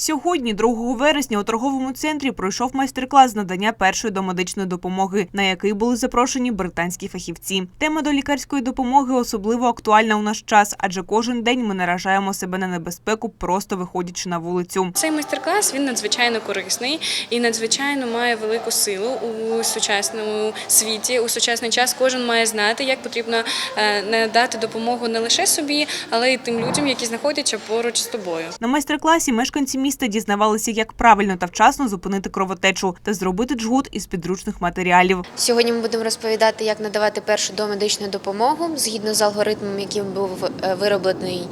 Сьогодні, 2 вересня, у торговому центрі пройшов майстер-клас з надання першої домедичної допомоги, на який були запрошені британські фахівці. Тема до лікарської допомоги особливо актуальна у наш час, адже кожен день ми наражаємо себе на небезпеку, просто виходячи на вулицю. Цей майстер-клас він надзвичайно корисний і надзвичайно має велику силу у сучасному світі. У сучасний час кожен має знати, як потрібно е, надати допомогу не лише собі, але й тим людям, які знаходяться поруч з тобою. На майстер-класі мешканці міста дізнавалися, як правильно та вчасно зупинити кровотечу та зробити джгут із підручних матеріалів. Сьогодні ми будемо розповідати, як надавати першу домедичну допомогу згідно з алгоритмом, який був е, вироблений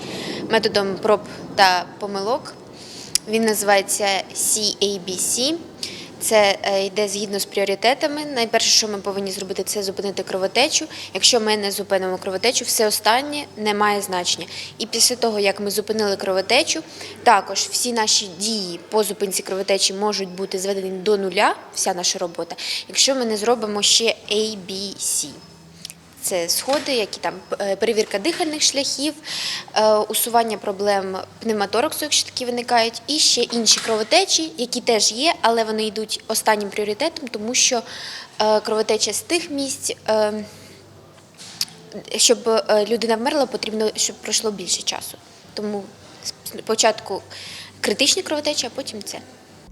методом проб та помилок. Він називається CABC. Це е, йде згідно з пріоритетами. Найперше, що ми повинні зробити, це зупинити кровотечу. Якщо ми не зупинимо кровотечу, все останнє не має значення. І після того, як ми зупинили кровотечу, також всі наші дії по зупинці кровотечі можуть бути зведені до нуля, вся наша робота, якщо ми не зробимо ще ABC. Це сходи, які там е, перевірка дихальних шляхів, е, усування проблем пневмотораксу, якщо такі виникають, і ще інші кровотечі, які теж є, але вони йдуть останнім пріоритетом, тому що е, кровотеча з тих місць, щоб людина вмерла, потрібно, щоб пройшло більше часу. Тому спочатку критичні кровотечі, а потім це.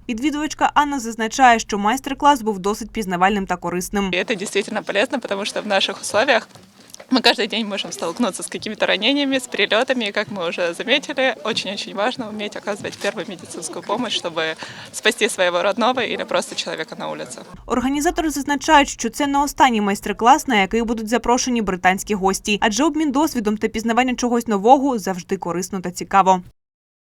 Відвідувачка Анна зазначає, що майстер-клас був досить пізнавальним та корисним. И это действительно полезно, потому что в наших условиях мы каждый день можем столкнуться с какими-то ранениями, с перелетами, и, как мы уже заметили, очень-очень важно уметь оказывать первую медицинскую помощь, чтобы спасти своего родного или просто человека на улице. Організатори зазначають, що це не останній майстер-клас, на який будуть запрошені британські гості, адже обмін досвідом та пізнавання чогось нового завжди корисно та цікаво.